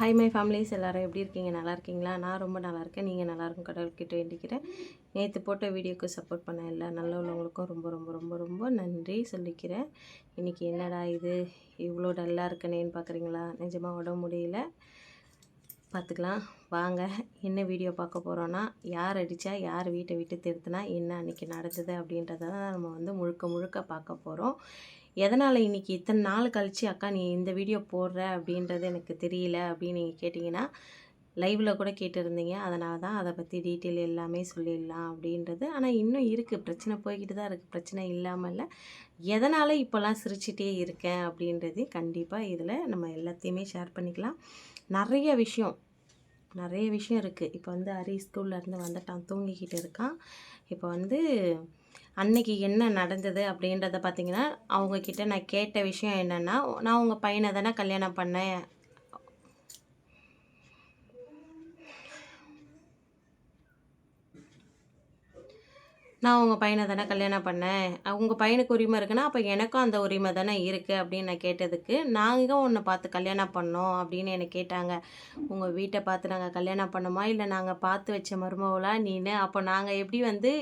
Hi my families எல்லோரும் எப்படி இருக்கீங்க? நல்லா இருக்கீங்களா? நான் ரொம்ப நல்லா இருக்கேன். நீங்கள் நல்லா இருக்கும் கடவுள்கிட்ட வேண்டிக்கிறேன். நேற்று போட்ட வீடியோக்கு சப்போர்ட் பண்ண எல்லா நல்ல உள்ளவங்களுக்கும் ரொம்ப ரொம்ப ரொம்ப ரொம்ப நன்றி சொல்லிக்கிறேன். இன்றைக்கி என்னடா இது? இவ்வளோ டல்லாக இருக்கனேன்னு பார்க்குறீங்களா நிஜமாக உடம்பு முடியல. பார்த்துக்கலாம் வாங்க. என்ன வீடியோ பார்க்க போகிறோன்னா யார் அடித்தா யார் வீட்டை விட்டு திருத்தினா என்ன அன்றைக்கி நடந்தது அப்படின்றத தான் நம்ம வந்து முழுக்க முழுக்க பார்க்க போகிறோம் எதனால் இன்றைக்கி இத்தனை நாள் கழித்து அக்கா நீ இந்த வீடியோ போடுற? அப்படின்றது எனக்கு தெரியல அப்படின்னு நீங்கள் கேட்டிங்கன்னா லைவில் கூட கேட்டிருந்தீங்க. அதனால தான் அதை பற்றி டீட்டெயில் எல்லாமே சொல்லிடலாம் அப்படின்றது. ஆனால் இன்னும் இருக்குது பிரச்சனை போய்கிட்டு தான் இருக்குது பிரச்சனை இல்லாமல் இல்லை எதனால் இப்போல்லாம் சிரிச்சிட்டே இருக்கேன் அப்படின்றது கண்டிப்பாக இதில் நம்ம எல்லாத்தையுமே ஷேர் பண்ணிக்கலாம். நிறைய விஷயம் நிறைய விஷயம் இருக்குது இப்போ வந்து ஹரி ஸ்கூல்லேருந்து வந்துட்டான். தூங்கிக்கிட்டு இருக்கான். இப்போ வந்து அன்னைக்கு என்ன நடந்தது அப்படின்றத பார்த்தீங்கன்னா அவங்கக்கிட்ட நான் கேட்ட விஷயம் என்னென்னா நான் உங்கள் பையனை தானே கல்யாணம் பண்ணேன். நான் உங்கள் பையனை தானே கல்யாணம் பண்ணேன். உங்கள் பையனுக்கு உரிமை இருக்குன்னா அப்போ எனக்கும் அந்த உரிமை தானே இருக்குது அப்படின்னு நான் கேட்டதுக்கு நாங்கள் உன்னை பார்த்து கல்யாணம் பண்ணோம் அப்படின்னு என்னை கேட்டாங்க. உங்கள் வீட்டை பார்த்து நாங்கள் கல்யாணம் பண்ணோமா? இல்லை நாங்கள் பார்த்து வச்ச மருமவளா நீனு? அப்போ நாங்கள் எப்படி வந்து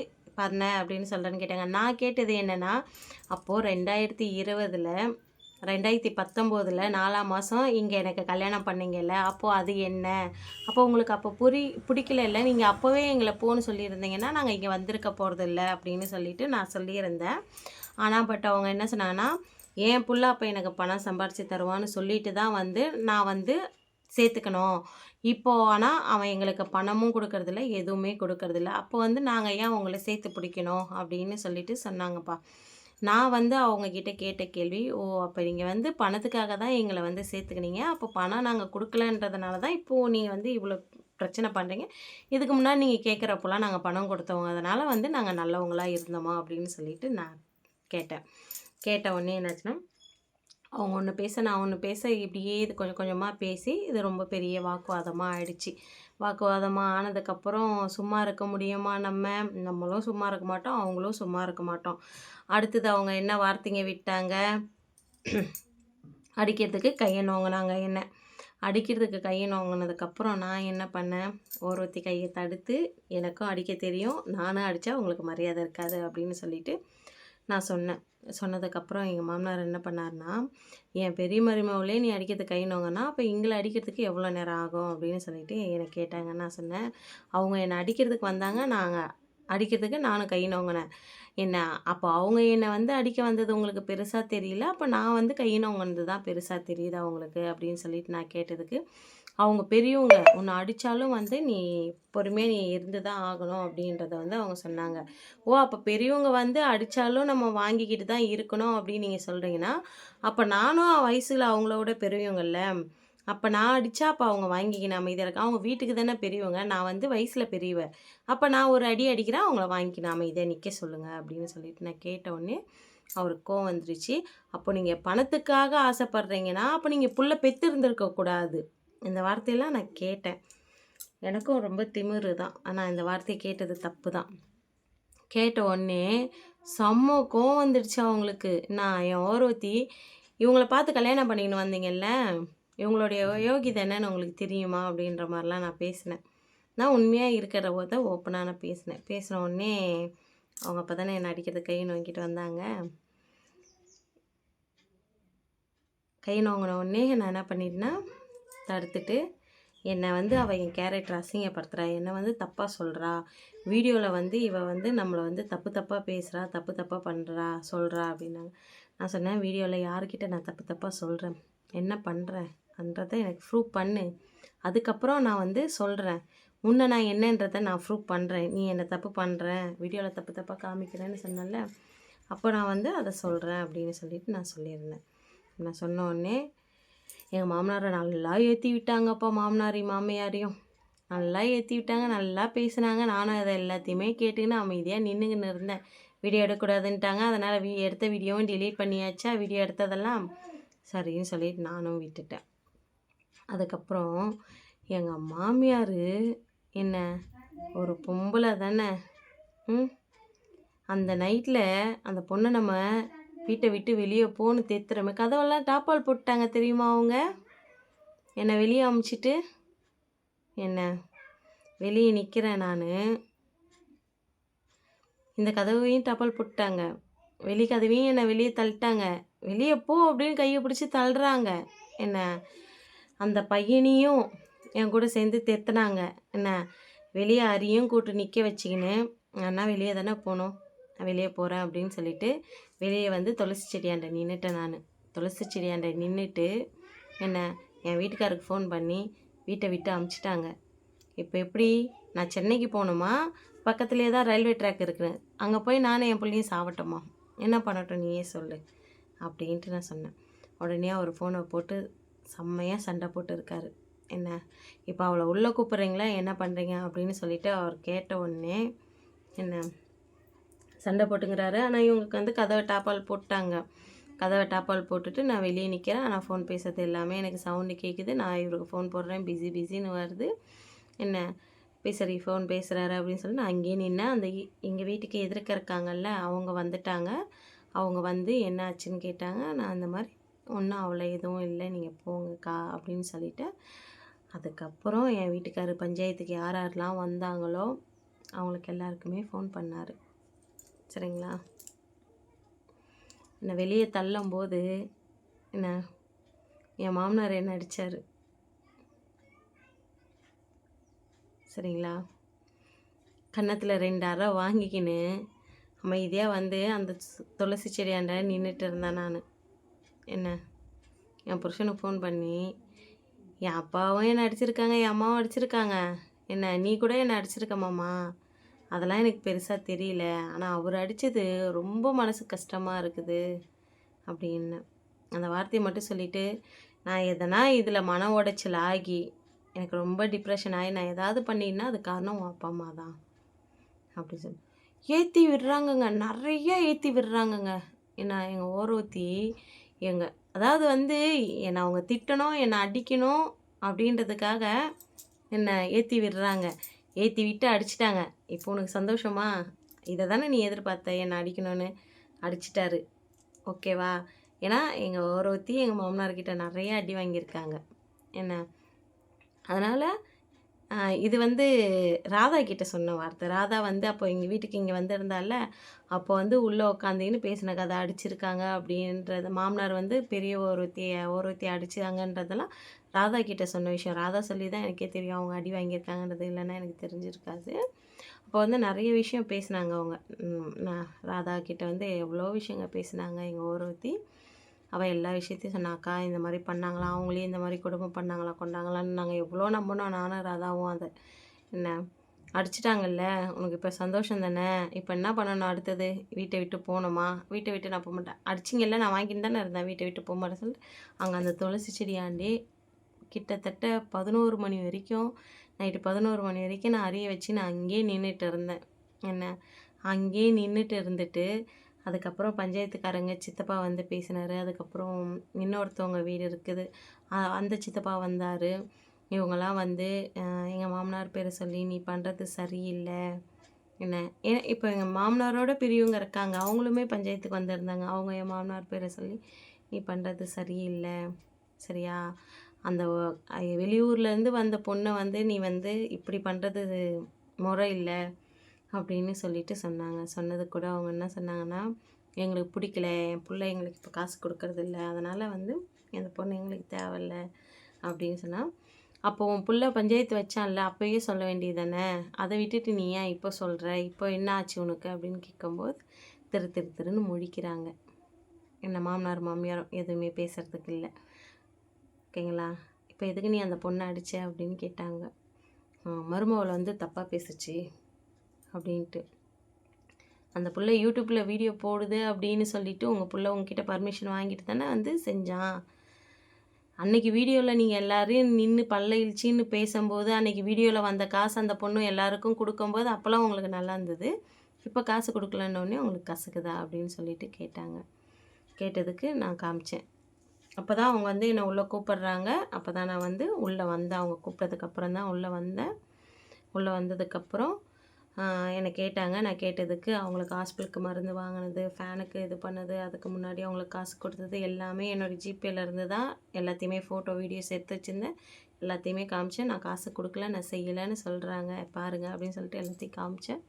பண்ண அப்படின்னு சொல்கிறேன்னு கேட்டாங்க. நான் கேட்டது என்னென்னா அப்போது ரெண்டாயிரத்தி இருபதில் ரெண்டாயிரத்தி பத்தொம்போதில் நாலாம் மாதம் இங்கே எனக்கு கல்யாணம் பண்ணிங்கல்ல அப்போது அது என்ன? அப்போ உங்களுக்கு அப்போ புரி பிடிக்கல இல்லை நீங்கள் அப்போவே எங்களை போன்னு சொல்லியிருந்தீங்கன்னா நாங்கள் இங்கே வந்திருக்க போகிறதில்ல அப்படின்னு சொல்லிட்டு நான் சொல்லியிருந்தேன். ஆனால் பட் அவங்க என்ன சொன்னாங்கன்னா என் புள்ள அப்போ எனக்கு பணம் சம்பாரித்து தருவான்னு சொல்லிட்டு தான் வந்து நான் வந்து சேர்த்துக்கணும். இப்போ ஆனால் அவன் எங்களுக்கு பணமும் கொடுக்கறதில்ல எதுவுமே கொடுக்கறதில்ல. அப்போ வந்து நாங்கள் ஏன் உங்களை சேர்த்து பிடிக்கணும் அப்படின்னு சொல்லிட்டு சொன்னாங்கப்பா. நான் வந்து அவங்கக்கிட்ட கேட்ட கேள்வி ஓ அப்போ நீங்கள் வந்து பணத்துக்காக தான் எங்களை வந்து சேர்த்துக்கினீங்க. அப்போ பணம் நாங்கள் கொடுக்கலன்றதுனால தான் இப்போது நீங்கள் வந்து இவ்வளோ பிரச்சனை பண்ணுறீங்க இதுக்கு முன்னாடி நீங்கள் கேட்குறப்போலாம் நாங்கள் பணம் கொடுத்தவங்க. அதனால் வந்து நாங்கள் நல்லவங்களாக இருந்தோமா? அப்படின்னு சொல்லிட்டு நான் கேட்டேன். கேட்ட உடனே என்னாச்சுன்னா அவங்க ஒன்று பேச நான் ஒன்று பேச இப்படியே இது கொஞ்சம் கொஞ்சமாக பேசி இது ரொம்ப பெரிய வாக்குவாதமாக ஆயிடுச்சு. வாக்குவாதமாக ஆனதுக்கப்புறம் சும்மா இருக்க முடியுமா நம்ம? நம்மளும் சும்மா இருக்க மாட்டோம் அவங்களும் சும்மா இருக்க மாட்டோம். அடுத்தது அவங்க என்ன வார்த்தைங்க விட்டாங்க? அடிக்கிறதுக்கு கையை நோங்கினாங்க என்ன? அடிக்கிறதுக்கு கையை நோங்கினதுக்கப்புறம் நான் என்ன பண்ணேன்? ஒருத்தி கையை தடுத்து எனக்கும் அடிக்க தெரியும் நானும் அடித்தா உங்களுக்கு மரியாதை இருக்காது அப்படின்னு சொல்லிட்டு நான் சொன்னேன். சொன்னதுக்கப்புறம் எங்கள் மாமனார் என்ன பண்ணார்னா என் பெரிய மருமகளே நீ அடிக்கிறதுக்கு கை நோங்கன்னா அப்போ எங்களை அடிக்கிறதுக்கு எவ்வளோ நேரம் ஆகும்? அப்படின்னு சொல்லிட்டு என்னை கேட்டாங்க. நான் சொன்னேன் அவங்க என்னை அடிக்கிறதுக்கு வந்தாங்க நாங்கள் அடிக்கிறதுக்கு நானும் கை நோங்கினேன். என்ன? அப்போ அவங்க என்னை வந்து அடிக்க வந்தது உங்களுக்கு பெருசாக தெரியல. அப்போ நான் வந்து கையினவங்க வந்து தான் பெருசாக தெரியுது அவங்களுக்கு அப்படின்னு சொல்லிட்டு நான் கேட்டதுக்கு அவங்க பெரியவங்க உன்னை அடித்தாலும் வந்து நீ பொறுமையாக நீ இருந்து தான் ஆகணும் அப்படின்றத வந்து அவங்க சொன்னாங்க. ஓ அப்போ பெரியவங்க வந்து அடித்தாலும் நம்ம வாங்கிக்கிட்டு தான் இருக்கணும் அப்படின்னு நீங்கள் சொல்கிறீங்கன்னா அப்போ நானும் வயசில் அவங்களோட பெரியவங்கள்ல அப்போ நான் அடித்தா அப்போ அவங்க வாங்கிக்கணும் அமைதியாக அவங்க வீட்டுக்கு தானே பெரியவங்க. நான் வந்து வயசில் பெரியவ. அப்போ நான் ஒரு அடி அடிக்கிறேன் அவங்கள வாங்கிக்கணும் அமைதியாக நிற்க சொல்லுங்கள் அப்படின்னு சொல்லிட்டு நான் கேட்ட உடனே அவருக்கு கோவம் வந்துருச்சு. அப்போ நீங்கள் பணத்துக்காக ஆசைப்பட்றீங்கன்னா அப்போ நீங்கள் புள்ள பெற்று இருந்திருக்கக்கூடாது இந்த வார்த்தையெல்லாம் நான் கேட்டேன். எனக்கும் ரொம்ப திமிரு தான். ஆனால் இந்த வார்த்தையை கேட்டது தப்பு தான். கேட்ட உடனே செம்ம கோவம் வந்துடுச்சு அவங்களுக்கு. நான் என் ஓரவத்தி இவங்கள பார்த்து கல்யாணம் பண்ணிக்கின்னு வந்தீங்கல்ல? இவங்களுடைய யோகிதை என்னன்னு உங்களுக்கு தெரியுமா அப்படின்ற மாதிரிலாம் நான் பேசினேன். நான் உண்மையாக இருக்கிற போது ஓப்பனாக நான் பேசினேன். பேசின உடனே அவங்க அப்போ தானே என்னை அடிக்கிறது கை நோங்கிட்டு வந்தாங்க. கை நோங்கின உடனே நான் என்ன பண்ணிட்டேன்னா தடுத்துட்டு என்னை வந்து அவள் என் கேரக்டர் அசிங்கப்படுத்துகிறா என்னை வந்து தப்பாக சொல்கிறா வீடியோவில் வந்து இவள் வந்து நம்மளை வந்து தப்பு தப்பாக பேசுகிறா தப்பு தப்பாக பண்ணுறா சொல்கிறா அப்படின்னாங்க. நான் சொன்னேன் வீடியோவில் யாருக்கிட்ட நான் தப்பு தப்பாக சொல்கிறேன் என்ன பண்ணுறேன்ன்றதை எனக்கு ப்ரூவ் பண்ணு. அதுக்கப்புறம் நான் வந்து சொல்கிறேன் முன்ன நான் என்னன்றதை நான் ப்ரூவ் பண்ணுறேன் நீ என்னை தப்பு பண்ணுறேன் வீடியோவில் தப்பு தப்பாக காமிக்கிறேன்னு சொன்னல அப்போ நான் வந்து அதை சொல்கிறேன் அப்படின்னு சொல்லிட்டு நான் சொல்லியிருந்தேன். நான் சொன்ன உடனே எங்கள் மாமனாரை நல்லா ஏற்றி விட்டாங்கப்பா மாமனாரையும் மாமியாரையும். நல்லா ஏற்றி விட்டாங்க நல்லா பேசினாங்க. நானும் அதை எல்லாத்தையுமே கேட்டுக்கின்னு அமைதியாக நின்றுங்கன்னு இருந்தேன். வீடியோ எடுக்கக்கூடாதுன்ட்டாங்க. அதனால் வீ எடுத்த வீடியோவும் டிலீட் பண்ணியாச்சா? வீடியோ எடுத்ததெல்லாம் சரின்னு சொல்லிட்டு நானும் விட்டுட்டேன். அதுக்கப்புறம் எங்கள் மாமியார் என்ன ஒரு பொம்பளை தானே? ம்? அந்த நைட்டில் அந்த பொண்ணை நம்ம வீட்டை விட்டு வெளியே போன்னு தேத்துறமே கதவெல்லாம் டாப்பால் போட்டாங்க தெரியுமா அவங்க? என்னை வெளியே அமுச்சிட்டு என்ன வெளியே நிற்கிறேன் நான். இந்த கதவையும் டப்பல் போட்டாங்க வெளி கதவையும் என்னை வெளியே தள்ளிட்டாங்க. வெளியே போ அப்படின்னு கையை பிடிச்சி தள்ளுறாங்க. என்ன அந்த பையனையும் என் கூட சேர்ந்து தெத்துனாங்க. என்ன வெளியே அரியும் கூட்டு நிற்க வச்சுக்கின்னு அண்ணா வெளியே தானே போகணும். நான் வெளியே போகிறேன் அப்படின்னு சொல்லிட்டு வெளியே வந்து துளசி செடியாண்ட நின்றுட்டேன் நான். துளசி செடியாண்ட நின்றுட்டு என்ன என் வீட்டுக்காருக்கு ஃபோன் பண்ணி வீட்டை விட்டு அமுச்சிட்டாங்க. இப்போ எப்படி? நான் சென்னைக்கு போகணுமா? பக்கத்துலேயே தான் ரயில்வே ட்ராக் இருக்குது. அங்கே போய் நானும் என் பிள்ளையும் சாவட்டோமா என்ன பண்ணட்டும் நீயே சொல்லு அப்படின்ட்டு நான் சொன்னேன். உடனே அவர் ஃபோனை போட்டு செம்மையாக சண்டை போட்டு இருக்காரு என்ன இப்போ அவளை உள்ளே கூப்பிட்றீங்களா? என்ன பண்ணுறீங்க அப்படின்னு சொல்லிட்டு அவர் கேட்ட உடனே என்ன சண்டை போட்டுங்கிறாரு ஆனால் இவங்களுக்கு வந்து கதவை டாப்பால் போட்டாங்க. கதவை டாப்பால் போட்டுட்டு நான் வெளியே நிற்கிறேன் ஆனால் ஃபோன் பேசுறது எல்லாமே எனக்கு சவுண்டு கேட்குது நான் இவருக்கு ஃபோன் போடுறேன். பிஸி பிஸின்னு வருது. என்ன சரி ஃபோன் பேசுகிறாரு அப்படின்னு சொல்லி நான் அங்கேயே நின்று அந்த எங்கள் வீட்டுக்கு எதிர்க்க இருக்காங்கல்ல அவங்க வந்துட்டாங்க. அவங்க வந்து என்ன ஆச்சுன்னு கேட்டாங்க. நான் அந்த மாதிரி ஒன்றும் அவ்வளோ எதுவும் இல்லை. நீங்கள் போங்கக்கா. அப்படின்னு சொல்லிவிட்டு அதுக்கப்புறம் என் வீட்டுக்காரர் பஞ்சாயத்துக்கு யார் யாரெல்லாம் வந்தாங்களோ அவங்களுக்கு எல்லாருக்குமே ஃபோன் பண்ணார். சரிங்களா? என்னை வெளியே தள்ளும்போது என்ன என் மாமனார் என்ன அடித்தார் சரிங்களா? கன்னத்தில் ரெண்டு அறை வாங்கிக்கின்னு அமைதியாக வந்து அந்த துளசி செடியாண்ட நின்றுட்டு இருந்தேன் நான். என்ன? என் புருஷனுக்கு ஃபோன் பண்ணி என் அப்பாவும் என்னை அடிச்சிருக்காங்க? என் அம்மாவும் அடிச்சிருக்காங்க. என்ன நீ கூட என்னை அடிச்சிருக்கம்மாம்மா அதெல்லாம் எனக்கு பெருசாக தெரியல. ஆனால் அவர் அடித்தது ரொம்ப மனசு கஷ்டமாக இருக்குது அப்படின்னு. அந்த வார்த்தையை மட்டும் சொல்லிவிட்டு நான் எதனா இதில் மன உடைச்சல் ஆகி எனக்கு ரொம்ப டிப்ரெஷன் ஆகி நான் ஏதாவது பண்ணினா அது காரணம் உன் அப்பா அம்மா தான். அப்படி சொல்லி. ஏற்றி விடுறாங்கங்க. நிறைய ஏற்றி விடுறாங்கங்க. என்ன எங்கள் ஓரவத்தி எங்கள் அதாவது வந்து என்னை அவங்க திட்டணும் என்னை அடிக்கணும் அப்படின்றதுக்காக என்னை ஏற்றி விடுறாங்க. ஏற்றி விட்டு அடிச்சிட்டாங்க. இப்போ உனக்கு சந்தோஷமா? இதை தானே நீ எதிர்பார்த்த என்னை அடிக்கணும்னு? அடிச்சிட்டாரு. ஓகேவா? ஏன்னா எங்கள் ஓரவத்தி எங்கள் மாமனார்கிட்ட நிறைய அடி வாங்கியிருக்காங்க. என்ன? அதனால் இது வந்து ராதா கிட்ட சொன்ன வார்த்தை. ராதா வந்து அப்போ எங்கள் வீட்டுக்கு இங்கே வந்திருந்தால அப்போ வந்து உள்ளே உட்காந்திங்கன்னு பேசின கதை அடிச்சிருக்காங்க அப்படின்றது மாமனார் வந்து பெரிய ஒருத்தியை ஒருத்தியை அடிச்சாங்கன்றதெல்லாம் ராதா கிட்ட சொன்ன விஷயம். ராதா சொல்லி தான் எனக்கே தெரியும் அவங்க அடி வாங்கியிருக்காங்கன்றது இல்லைன்னா எனக்கு தெரிஞ்சிருக்காது. அப்போ வந்து நிறைய விஷயம் பேசினாங்க அவங்க. நான் ராதா கிட்ட வந்து எவ்வளோ விஷயங்கள் பேசினாங்க எங்கள் ஒருத்தி அவள் எல்லா விஷயத்தையும் சொன்னாக்கா இந்த மாதிரி பண்ணாங்களா அவங்களே இந்த மாதிரி குடும்பம் பண்ணாங்களா கொண்டாங்களான்னு நாங்கள் எவ்வளோ நம்பணும் நானும் ராதாவும் அதை என்ன அடிச்சிட்டாங்கல்ல உனக்கு இப்போ சந்தோஷம் தானே இப்போ என்ன பண்ணணும் அடுத்தது? வீட்டை விட்டு போகணுமா? வீட்டை விட்டு நான் போக மாட்டேன். அடிச்சிங்கல்ல நான் வாங்கிட்டு தானே இருந்தேன். வீட்டை விட்டு போக மாட்டேன் சொல்லிட்டு அங்கே அந்த துளசி செடியாண்டி கிட்டத்தட்ட பதினோரு மணி வரைக்கும் நைட்டு பதினோரு மணி வரைக்கும் நான் அறிய வச்சு நான் அங்கேயே நின்றுட்டு இருந்தேன். என்ன அங்கேயே நின்றுட்டு இருந்துட்டு அதுக்கப்புறம் பஞ்சாயத்துக்காரங்க சித்தப்பா வந்து பேசினாரு. அதுக்கப்புறம் இன்னொருத்தவங்க வீடு இருக்குது. அந்த சித்தப்பா வந்தார். இவங்கெல்லாம் வந்து எங்கள் மாமனார் பேரை சொல்லி நீ பண்ணுறது சரியில்லை. என்ன ஏன்னா இப்போ எங்கள் மாமனாரோட பெரியவங்க இருக்காங்க. அவங்களுமே பஞ்சாயத்துக்கு வந்திருந்தாங்க. அவங்க என் மாமனார் பேரை சொல்லி நீ பண்ணுறது சரியில்லை. சரியா? அந்த வெளியூர்லேருந்து வந்த பொண்ணை வந்து நீ வந்து இப்படி பண்ணுறது முறை இல்லை. அப்படின்னு சொல்லிட்டு சொன்னாங்க. சொன்னது கூட அவங்க என்ன சொன்னாங்கன்னா எங்களுக்கு பிடிக்கல. என் பிள்ளை எங்களுக்கு இப்போ காசு கொடுக்கறது இல்லை. அதனால் வந்து அந்த பொண்ணு எங்களுக்கு தேவையில்ல. அப்படின்னு சொன்னால் அப்போ உன் பிள்ளை பஞ்சாயத்து வச்சான்ல அப்போயே சொல்ல வேண்டியது தானே அதை விட்டுட்டு நீ ஏன் இப்போ சொல்கிற இப்போ என்ன ஆச்சு உனக்கு? அப்படின்னு கேட்கும்போது திரு திரு திருன்னு முழிக்கிறாங்க. என்ன மாமனார் மாமியார் எதுவுமே பேசுகிறதுக்கு இல்லை. ஓகேங்களா? இப்போ எதுக்கு நீ அந்த பொண்ணை அடித்த அப்படின்னு கேட்டாங்க. "ஆ, மருமவளை வந்து தப்பாக பேசுச்சு. அப்படின்ட்டு. அந்த பிள்ளை யூடியூப்பில் வீடியோ போடுது அப்படின்னு சொல்லிவிட்டு உங்கள் பிள்ளை உங்ககிட்ட பர்மிஷன் வாங்கிட்டு தானே வந்து செஞ்சான். அன்னைக்கு வீடியோவில் நீங்கள் எல்லோரையும் நின்று பல்ல இழிச்சின்னு பேசும்போது அன்னைக்கு வீடியோவில் வந்த காசு அந்த பொண்ணு எல்லாருக்கும் கொடுக்கும்போது அப்போல்லாம் உங்களுக்கு நல்லா இருந்தது. இப்போ காசு கொடுக்கலன்னொடனே உங்களுக்கு கசக்குதா அப்படின்னு சொல்லிட்டு கேட்டாங்க. கேட்டதுக்கு நான் காமிச்சேன். அப்போ தான் அவங்க வந்து என்னை உள்ளே கூப்பிட்றாங்க. அப்போ தான் நான் வந்து உள்ளே வந்தேன். அவங்க கூப்பிட்டதுக்கப்புறம் தான் உள்ளே வந்தேன். உள்ளே வந்ததுக்கப்புறம் என்னை கேட்டாங்க. நான் கேட்டதுக்கு அவங்களுக்கு ஹாஸ்பிட்டலுக்கு மருந்து வாங்கினது ஃபேனுக்கு இது பண்ணது அதுக்கு முன்னாடி அவங்களுக்கு காசு கொடுத்தது எல்லாமே என்னோடய ஜிபேலேருந்து தான் எல்லாத்தையுமே ஃபோட்டோ வீடியோஸ் எடுத்து வச்சுருந்தேன். எல்லாத்தையுமே காமிச்சேன். நான் காசு கொடுக்கல நான் செய்யலைன்னு சொல்கிறாங்க பாருங்கள் அப்படின்னு சொல்லிட்டு எல்லாத்தையும் காமிச்சேன்.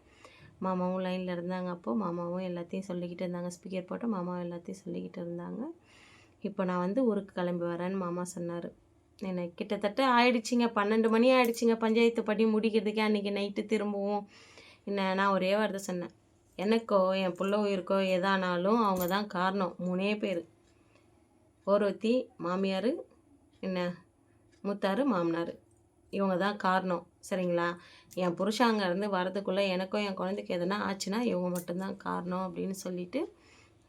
மாமாவும் லைனில் இருந்தாங்க அப்போது மாமாவும் எல்லாத்தையும் சொல்லிக்கிட்டு இருந்தாங்க. ஸ்பீக்கர் போட்டு மாமாவும் எல்லாத்தையும் சொல்லிக்கிட்டு இருந்தாங்க. இப்போ நான் வந்து ஊருக்கு கிளம்பி வரேன்னு மாமா சொன்னார். என்னை கிட்டத்தட்ட ஆயிடுச்சிங்க. பன்னெண்டு மணி ஆயிடுச்சிங்க. பஞ்சாயத்து படி முடிக்கிறதுக்கே அன்றைக்கி நைட்டு திரும்பவும். என்ன நான் ஒரே வார்த்தை சொன்னேன். எனக்கோ என் பிள்ளை உயிருக்கோ எதானாலும் அவங்க தான் காரணம். மூணே பேர். ஒருத்தி மாமியார் என்ன மூத்தார் மாமனார். இவங்க தான் காரணம். சரிங்களா? என் புருஷன் அங்கேருந்து வரதுக்குள்ளே எனக்கும் என் குழந்தைக்கு எதனா ஆச்சுன்னா இவங்க மட்டும்தான் காரணம் அப்படின்னு சொல்லிட்டு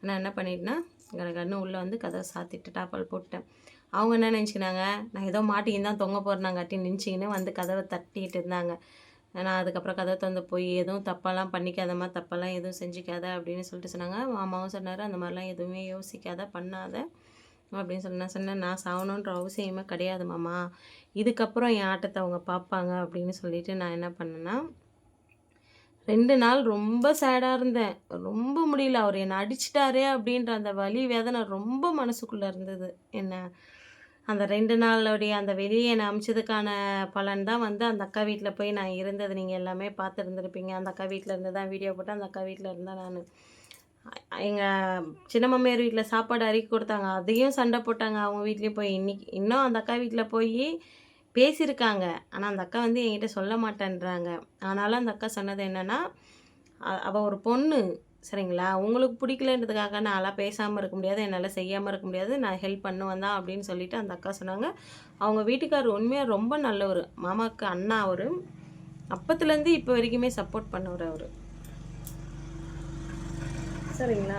நான் என்ன பண்ணிட்டேன்னா கடகடன்னு உள்ளே வந்து கதவை சாத்திட்டு டாப்பால் போட்டேன் அவங்க என்ன நினச்சிக்கினாங்க? நான் ஏதோ மாட்டிக்கின்னு தான் தொங்க போடுறாங்காட்டி நினச்சிக்கின்னு வந்து கதவை தட்டிக்கிட்டு இருந்தாங்க. நான் அதுக்கப்புறம் கதை தந்து போய் எதுவும் தப்பெல்லாம் பண்ணிக்காதம்மா தப்பெல்லாம் எதுவும் செஞ்சுக்காத அப்படின்னு சொல்லிட்டு சொன்னாங்க. மாமாவும் சொன்னார் அந்த மாதிரிலாம் எதுவுமே யோசிக்காத பண்ணாத அப்படின்னு சொல்லி நான் சொன்னேன். நான் சாகணுன்ற அவசியமே கிடையாது மாமா. இதுக்கப்புறம் என் ஆட்டத்தை அவங்க பார்ப்பாங்க அப்படின்னு சொல்லிட்டு நான் என்ன பண்ணேன்னா ரெண்டு நாள் ரொம்ப சேடாக இருந்தேன். ரொம்ப முடியல. அவர் என்னை அடிச்சிட்டாரே அப்படின்ற அந்த வலி வேதனை ரொம்ப மனசுக்குள்ளே இருந்தது. என்ன அந்த ரெண்டு நாளுடைய அந்த வெளியே என்னை அமிச்சதுக்கான பலன் தான் வந்து அந்த அக்கா வீட்டில் போய் நான் இருந்தது. நீங்கள் எல்லாமே பார்த்துருந்துருப்பீங்க. அந்த அக்கா வீட்டில் இருந்து தான் வீடியோ போட்டு அந்த அக்கா வீட்டில் இருந்தால் நான். எங்கள் சின்ன மம்மியார் வீட்டில் சாப்பாடு அறுக்கி கொடுத்தாங்க. அதையும் சண்டை போட்டாங்க. அவங்க வீட்லேயும் போய் இன்னைக்கு இன்னும் அந்த அக்கா வீட்டில் போய் பேசியிருக்காங்க. ஆனால் அந்த அக்கா வந்து என்கிட்ட சொல்ல மாட்டேன்றாங்க. ஆனாலும் அந்த அக்கா சொன்னது என்னென்னா அவள் ஒரு பொண்ணு. சரிங்களா? உங்களுக்கு பிடிக்கலன்றதுக்காக நான்லாம் பேசாமல் இருக்க முடியாது என்னால் செய்யாமல் இருக்க முடியாது நான் ஹெல்ப் பண்ணுவேன் தான் அப்படின்னு சொல்லிட்டு அந்த அக்கா சொன்னாங்க. அவங்க வீட்டுக்காரர் உண்மையாக ரொம்ப நல்லவர். மாமாவுக்கு அண்ணா அவர். அப்பத்துலேருந்து இப்போ வரைக்குமே சப்போர்ட் பண்ணவர் அவர். சரிங்களா?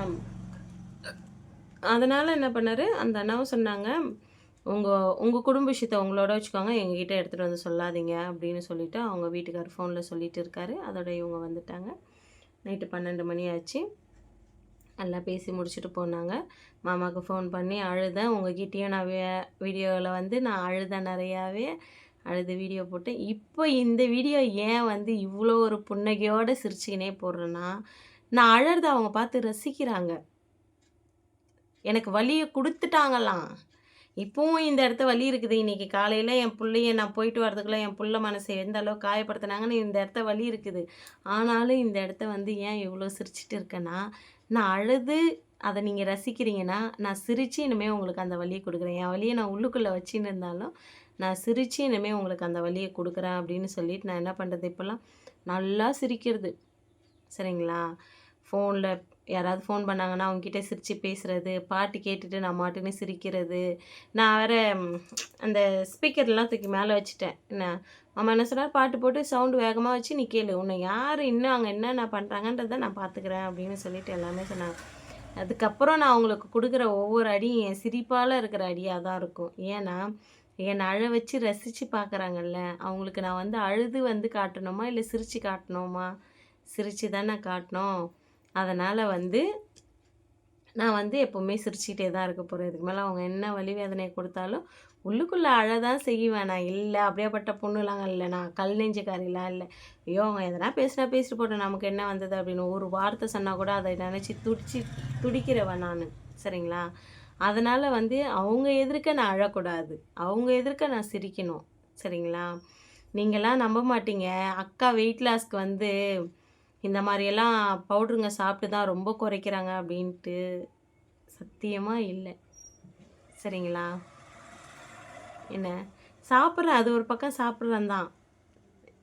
அதனால் என்ன பண்ணார்? அந்த அண்ணாவும் சொன்னாங்க உங்கள் உங்கள் குடும்ப விஷயத்தை உங்களோட வச்சுக்கோங்க எங்ககிட்ட எடுத்துகிட்டு வந்து சொல்லாதீங்க அப்படின்னு சொல்லிவிட்டு அவங்க வீட்டுக்கார் ஃபோனில் சொல்லிட்டு இருக்காரு. அதோட இவங்க வந்துட்டாங்க. நைட்டு பன்னெண்டு மணி ஆச்சு. நல்லா பேசி முடிச்சுட்டு போனாங்க. மாமாவுக்கு ஃபோன் பண்ணி அழுதேன். உங்ககிட்டயும் நான் வீடியோவில் வந்து நான் அழுதேன் நிறையாவே. அழுது வீடியோ போட்டேன். இப்போ இந்த வீடியோ ஏன் வந்து இவ்வளோ ஒரு புன்னகையோடு சிரிச்சுக்கினே போடுறேன்னா நான் அழறத அவங்க பார்த்து ரசிக்கிறாங்க. எனக்கு வழியை கொடுத்துட்டாங்களாம். இப்போவும் இந்த இடத்த வலி இருக்குது. இன்றைக்கி காலையில் என் பிள்ளைய நான் போயிட்டு வரதுக்குள்ளே என் பிள்ளை மனசை எந்த அளவுக்கு காயப்படுத்தினாங்கன்னு இந்த இடத்த வலி இருக்குது. ஆனாலும் இந்த இடத்த வந்து ஏன் இவ்வளோ சிரிச்சிட்டு இருக்கேன்னா நான் அழுது அதை நீங்கள் ரசிக்கிறீங்கன்னா நான் சிரித்து இனிமேல் உங்களுக்கு அந்த வலியை கொடுக்குறேன். என் வழியை நான் உள்ளுக்குள்ளே வச்சுன்னு இருந்தாலும் நான் சிரித்து இனிமேல் உங்களுக்கு அந்த வலியை கொடுக்குறேன் அப்படின்னு சொல்லிட்டு நான் என்ன பண்ணுறது இப்போல்லாம் நல்லா சிரிக்கிறது. சரிங்களா? ஃபோனில் யாராவது ஃபோன் பண்ணாங்கன்னா அவங்கக்கிட்ட சிரித்து பேசுகிறது பாட்டு கேட்டுட்டு நான் மாட்டுன்னு சிரிக்கிறது. நான் வேறு அந்த ஸ்பீக்கர்லாம் தூக்கி மேலே வச்சுட்டேன். என்ன? அம்மா என்ன சொன்னார் பாட்டு போட்டு சவுண்டு வேகமாக வச்சு நீ கேளு. உன்னை யார் இன்னும் அங்கே நான் பண்ணுறாங்கன்றதை நான் பார்த்துக்கிறேன் அப்படின்னு சொல்லிட்டு எல்லாமே சொன்னாங்க. அதுக்கப்புறம் நான் அவங்களுக்கு கொடுக்குற ஒவ்வொரு அடியும் என் சிரிப்பால் இருக்கிற அடியாக தான் இருக்கும். ஏன்னா என்னை அழ வச்சு ரசித்து பார்க்குறாங்கல்ல அவங்களுக்கு நான் வந்து அழுது வந்து காட்டணுமா? இல்லை சிரித்து காட்டணுமா? சிரித்து தானே காட்டணும். அதனால் வந்து நான் வந்து எப்போவுமே சிரிச்சுக்கிட்டே தான் இருக்க போகிறேன் இதுக்கு மேலே அவங்க என்ன வலி வேதனை கொடுத்தாலும் உள்ளுக்குள்ளே அழதான் செய்வேன். நான் இல்லை அப்படியேப்பட்ட பொண்ணுலாங்க இல்லை. நான் கல் நெஞ்சுக்காரிலாம் இல்லை. ஐயோ அவங்க எதனா பேசினா பேசிட்டு போட்டேன். நமக்கு என்ன வந்தது அப்படின்னு ஒரு வார்த்தை சொன்னால் கூட அதை நினச்சி துடிச்சு துடிக்கிறவன் நான். சரிங்களா? அதனால் வந்து அவங்க எதிர்க்க நான் அழக்கூடாது. அவங்க எதிர்க்க நான் சிரிக்கணும். சரிங்களா? நீங்களாம் நம்ப மாட்டீங்க. அக்கா வெயிட் லாஸ்க்கு வந்து இந்த மாதிரியெல்லாம் பவுட்ருங்க சாப்பிட்டு தான் ரொம்ப குறைக்கிறாங்க அப்படின்ட்டு சத்தியமாக இல்லை. சரிங்களா? என்ன? சாப்பிட்றேன் அது ஒரு பக்கம் சாப்பிட்றேன் தான்.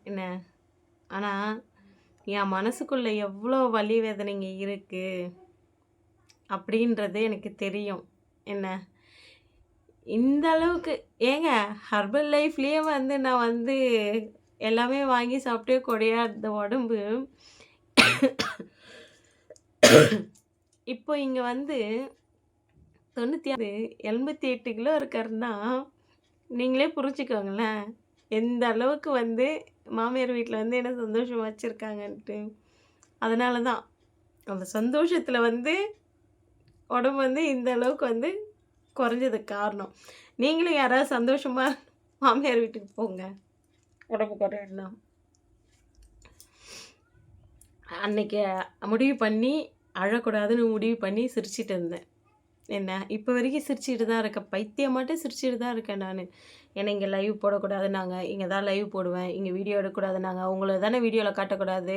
என்ன? ஆனால் என் மனசுக்குள்ளே எவ்வளோ வலி வேதனைங்க இருக்குது அப்படின்றது எனக்கு தெரியும். என்ன? இந்த அளவுக்கு ஏங்க ஹர்பல் லைஃப்லேயே வந்து நான் வந்து எல்லாமே வாங்கி சாப்பிட்டே கொடையாத உடம்பு இப்போ இங்கே வந்து தொண்ணூற்றி ஆறு எண்பத்தி எட்டு கிலோ இருக்காருன்னா நீங்களே புரிஞ்சுக்கோங்களேன். எந்த அளவுக்கு வந்து மாமியார் வீட்டில் வந்து என்ன சந்தோஷம் வச்சுருக்காங்கன்ட்டு. அதனால தான் அந்த சந்தோஷத்தில் வந்து உடம்பு வந்து இந்த அளவுக்கு வந்து குறைஞ்சதுக்கு காரணம். நீங்களும் யாராவது சந்தோஷமாக மாமியார் வீட்டுக்கு போங்க. உடம்பு குறையணும் அன்னைக்கு முடிவு பண்ணி அழக்கூடாதுன்னு முடிவு பண்ணி சிரிச்சிட்டு இருந்தேன். என்ன? இப்போ வரைக்கும் சிரிச்சிட்டு தான் இருக்கேன். பைத்தியம் மட்டும் சிரிச்சிட்டு தான் இருக்கேன் நான். ஏன்னா இங்கே லைவ் போடக்கூடாது நாங்கள் இங்கே தான் லைவ் போடுவேன். இங்கே வீடியோ எடுக்கக்கூடாதுன்னாங்க. உங்களை தானே வீடியோவில் காட்டக்கூடாது.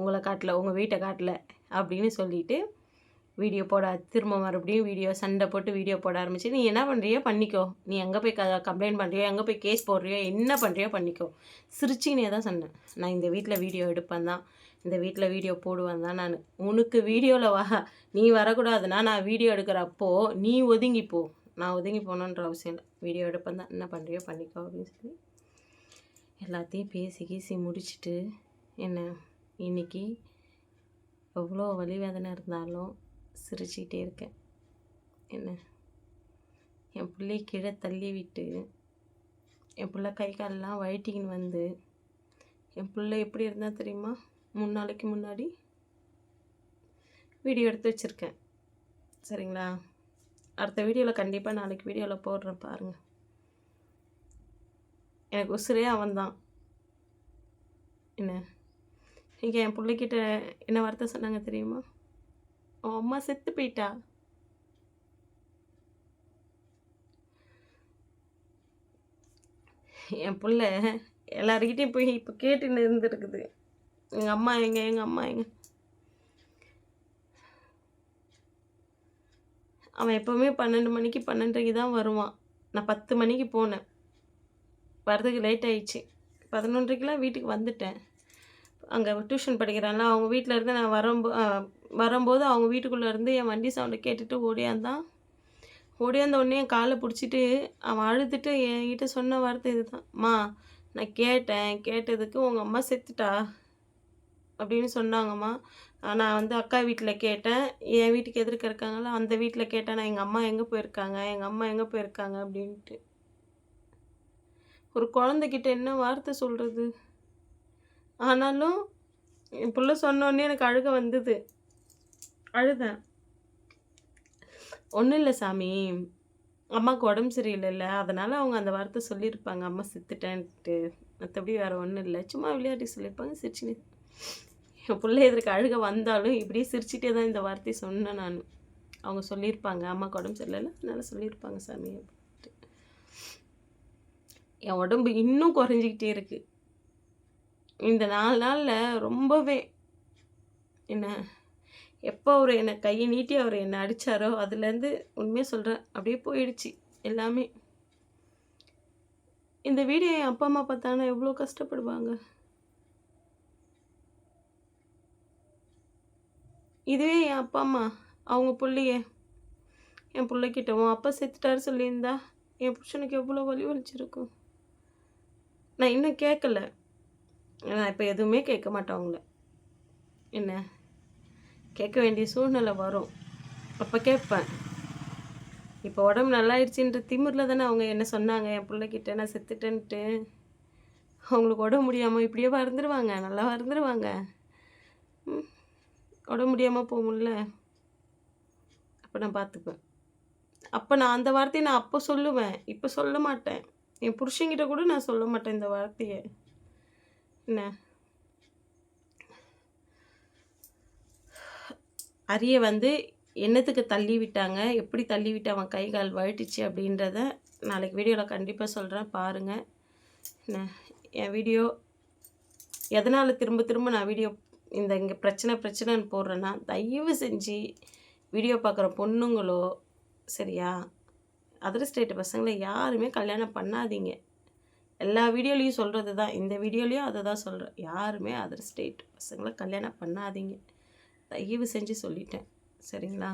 உங்களை காட்டல. உங்கள் வீட்டை காட்டல. அப்படின்னு சொல்லிட்டு வீடியோ போட திரும்ப மறுபடியும் வீடியோ சண்டை போட்டு வீடியோ போட ஆரம்பிச்சு நீ என்ன பண்ணுறியோ பண்ணிக்கோ. நீ எங்கே போய் க கம்ப்ளைண்ட் பண்ணுறியோ எங்கே போய் கேஸ் போடுறியோ என்ன பண்ணுறியோ பண்ணிக்கோ. சிரிச்சினே தான் சொன்னேன். நான் இந்த வீட்டில் வீடியோ எடுப்பேன் தான். இந்த வீட்டில் வீடியோ போடுவேன் தான் நான். உனக்கு வீடியோவில் வா. நீ வரக்கூடாதுன்னா நான் வீடியோ எடுக்கிறப்போ நீ ஒதுங்கி போ. நான் ஒதுங்கி போகணுன்ற அவசியம் இல்லை. வீடியோ எடுப்பேன் தான். என்ன பண்ணுறியோ பண்ணிக்கோ அப்படின்னு சொல்லி எல்லாத்தையும் பேசி கீசி முடிச்சுட்டு என்ன இன்னைக்கு எவ்வளோ வலி வேதனை இருந்தாலும் சிரிச்சுக்கிட்டே இருக்கேன். என்ன? என் பிள்ளை கீழே தள்ளி விட்டு என் பிள்ளை கை காலெலாம் வழட்டிக்கின்னு வந்து என் பிள்ளை எப்படி இருந்தால் தெரியுமா? மூணு நாளைக்கு முன்னாடி வீடியோ எடுத்து வச்சுருக்கேன். சரிங்களா? அடுத்த வீடியோவில் கண்டிப்பாக நாளைக்கு வீடியோவில் போடுறேன் பாருங்கள் எனக்கு உசுரே அவன் தான் என்ன? இங்கே என் பிள்ளைக்கிட்ட என்ன வார்த்தை சொன்னாங்க தெரியுமா? அவன் அம்மா செத்து போயிட்டா. என் பிள்ளை எல்லாருக்கிட்டையும் போய் இப்போ கேட்டுன்னு இருந்துருக்குது. எங்கள் அம்மா எங்க எங்கள் அம்மா எங்க. அவன் எப்போவுமே பன்னெண்டு மணிக்கு பன்னெண்டரைக்கு தான் வருவான். நான் பத்து மணிக்கு போனேன். வரதுக்கு லேட் ஆயிடுச்சு. பதினொன்றைக்கெலாம் வீட்டுக்கு வந்துட்டேன். அங்கே டியூஷன் படிக்கிறான்ல அவங்க வீட்டில் இருந்து நான் வரும்போ வரும்போது அவங்க வீட்டுக்குள்ளே இருந்து என் வண்டி சவுண்டை கேட்டுட்டு ஓடியாந்தான். ஓடியாந்த உடனே என் காலை பிடிச்சிட்டு அவன் அழுதுட்டு என்கிட்ட சொன்ன வார்த்தை இதுதான். அம்மா நான் கேட்டேன். கேட்டதுக்கு உங்கள் அம்மா செத்துட்டா? அப்படின்னு சொன்னாங்கம்மா. நான் வந்து அக்கா வீட்டில் கேட்டேன். என் வீட்டுக்கு எதிர்க்க இருக்காங்களோ அந்த வீட்டில் கேட்டேன் நான் எங்கள் அம்மா எங்கே போயிருக்காங்க? எங்கள் அம்மா எங்கே போயிருக்காங்க? அப்படின்ட்டு. ஒரு குழந்தைகிட்ட என்ன வார்த்தை சொல்கிறது ஆனாலும் என் பிள்ளை சொன்னோடனே எனக்கு அழுக வந்தது. அழுதேன். ஒன்றும் இல்லை சாமி. அம்மாவுக்கு உடம்பு சரியில்லைல்ல. அதனால் அவங்க அந்த வார்த்தை சொல்லியிருப்பாங்க. அம்மா செத்துட்டேன்ட்டு. மற்றபடி வேறு ஒன்றும் இல்லை. சும்மா விளையாடி சொல்லியிருப்பாங்க. சிரிச்சுன்னு என் பிள்ளை எதற்கு அழுக வந்தாலும் இப்படியே சிரிச்சிட்டே தான் இந்த வார்த்தையை சொன்னேன் நான். அவங்க சொல்லியிருப்பாங்க அம்மாவுக்கு உடம்பு சரியில்லை அதனால் சொல்லியிருப்பாங்க சாமி. அப்படின்ட்டு என் உடம்பு இன்னும் குறைஞ்சிக்கிட்டே இருக்குது இந்த நாலு நாளில் ரொம்பவே என்ன எப்போ அவர் என்னை கையை நீட்டி அவர் என்னை அடித்தாரோ அதுலேருந்து உண்மையாக சொல்கிறேன் அப்படியே போயிடுச்சு எல்லாமே. இந்த வீடியோ என் அப்பா அம்மா பார்த்தாங்கன்னா எவ்வளோ கஷ்டப்படுவாங்க. இதுவே என் அப்பா அம்மா அவங்க பிள்ளைய. என் பிள்ளைக்கிட்ட உன் அப்பா செத்துட்டாரு சொல்லியிருந்தா என் புருஷனுக்கு எவ்வளோ வலி வலிச்சிருக்கும்? நான் இன்னும் கேட்கல. நான் இப்போ எதுவுமே கேட்க மாட்டேன் அவங்கள. என்ன? கேட்க வேண்டிய சூழ்நிலை வரும். அப்போ கேட்பேன். இப்போ உடம்பு நல்லாயிடுச்சுன்ற திமிரில் தானே அவங்க என்ன சொன்னாங்க? என் பிள்ளைக்கிட்ட நான் செத்துட்டேன்ட்டு. அவங்களுக்கு உடம்பு முடியாமல் இப்படியே வறந்துடுவாங்க நல்லா வறந்துடுவாங்க ம், உடம்பு முடியாமல் போகும்ல. அப்போ நான் பார்த்துப்பேன் அப்போ நான் அந்த வார்த்தையை நான் அப்போ சொல்லுவேன். இப்போ சொல்ல மாட்டேன். என் புருஷன்கிட்ட கூட நான் சொல்ல மாட்டேன் இந்த வார்த்தையை. என்ன? அரிய வந்து என்னத்துக்கு தள்ளி விட்டாங்க? எப்படி தள்ளி விட்டு அவன் கை கால் வழுட்டுச்சு அப்படின்றத நாளைக்கு வீடியோவில் கண்டிப்பாக சொல்கிறேன் பாருங்கள் என்ன? என் வீடியோ எதனால் திரும்ப திரும்ப நான் வீடியோ இந்த இங்கே பிரச்சனை பிரச்சனைன்னு போடுறேன்னா தயவு செஞ்சு வீடியோ பார்க்குற பொண்ணுங்களோ சரியா? அதர் ஸ்டேட் பசங்களை யாருமே கல்யாணம் பண்ணாதீங்க. எல்லா வீடியோலையும் சொல்கிறது தான் இந்த வீடியோலையும் அதை தான் சொல்கிறேன் யாருமே அதர் ஸ்டேட் பசங்களை கல்யாணம் பண்ணாதீங்க. தயவு செஞ்சு சொல்லிட்டேன். சரிங்களா?